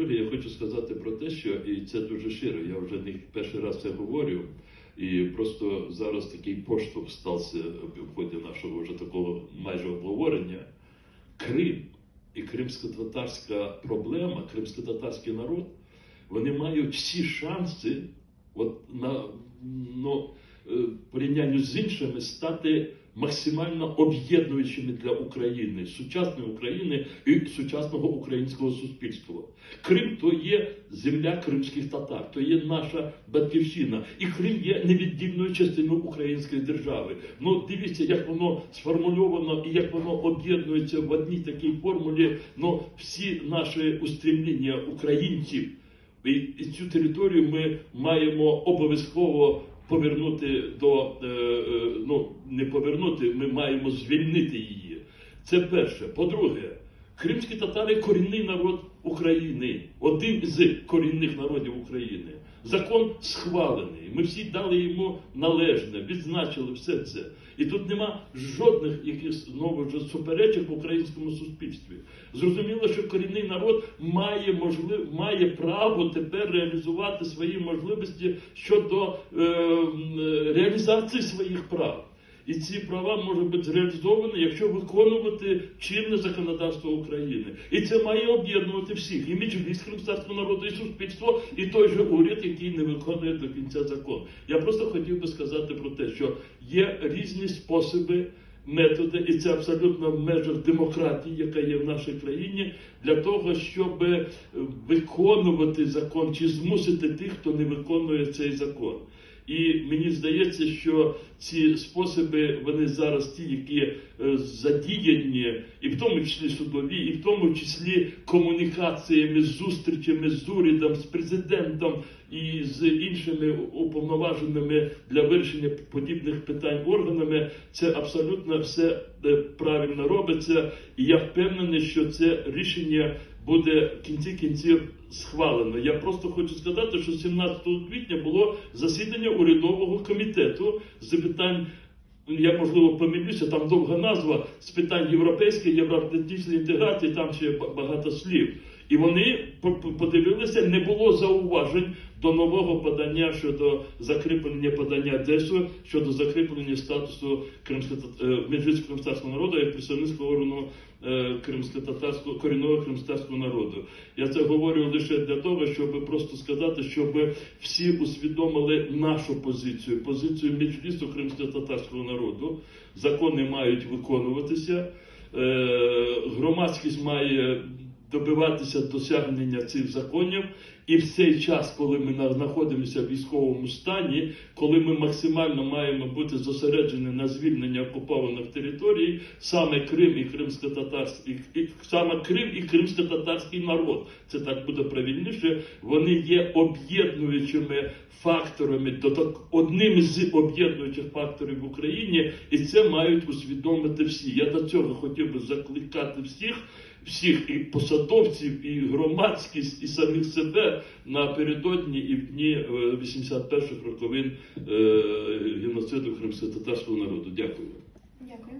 По-друге, я хочу сказати про те, що і це дуже щиро. Я вже не перший раз це говорю. І просто зараз такий поштовх стався в ході нашого вже такого майже обговорення. Крим і кримсько-татарська проблема, кримсько-татарський народ, вони мають всі шанси, от на ну, е, порівнянні з іншими, стати максимально об'єднуючими для України, сучасної України і сучасного українського суспільства. Крим то є земля кримських татар, то є наша батьківщина, і Крим є невіддільною частиною української держави. Ну дивіться, як воно сформульовано і як воно об'єднується в одній такій формулі. Ну всі наші устремління українців. І цю територію ми маємо обов'язково повернути до е, е, ну не повернути, ми маємо звільнити її. Це перше. По-друге, кримські татари корінний народ України, один з корінних народів України. Закон схвалений. Ми всі дали йому належне, відзначили все це. І тут нема жодних якихось знову ж суперечок в українському суспільстві. Зрозуміло, що корінний народ має можлив, має право тепер реалізувати свої можливості щодо е, реалізації своїх прав. І ці права можуть бути зреалізовані, якщо виконувати чинне законодавство України. І це має об'єднувати всіх і Меджліс кримського народу, і суспільство, і той же уряд, який не виконує до кінця закон. Я просто хотів би сказати про те, що є різні способи. Методи, і це абсолютно в межах демократії, яка є в нашій країні, для того, щоб е, виконувати закон чи змусити тих, хто не виконує цей закон. І мені здається, що ці способи вони зараз ті, які е, задіяні, і в тому числі судові, і в тому числі комунікаціями, зустрічами з урядом, з президентом і з іншими уповноваженими для вирішення подібних питань органами, це абсолютно все е, правильно робиться. І я впевнений, що це рішення буде в кінці кінців схвалено. Я просто хочу сказати, що 17 квітня було засідання урядового комітету з питань. Я можливо помилюся, там довга назва з питань європейської, євроатлантичної інтеграції, там ще ба- багато слів. І вони по- по- подивилися, не було зауважень до нового подання щодо закріплення подання ДЕСУ, щодо закріплення статусу кримсько- кримсько народу як представницького органу е, кримсько-татарського корінного кримськотатарського народу. Я це говорю лише для того, щоб просто сказати, щоб всі усвідомили нашу позицію, позицію Меджлісу кримсько-татарського народу. Закони мають виконуватися. Е, Громадськість має добиватися досягнення цих законів, і в цей час, коли ми знаходимося в військовому стані, коли ми максимально маємо бути зосереджені на звільненні окупованих територій, саме Крим і кримсько-татарський, саме Крим і кримсько-татарський народ, це так буде правильніше. Вони є об'єднуючими факторами, одним з об'єднуючих факторів в Україні, і це мають усвідомити всі. Я до цього хотів би закликати всіх всіх і посадовців, і громадськість, і самих себе але напередодні і в дні е, 81-х роковин е, геноциду кримськотатарського народу. Дякую.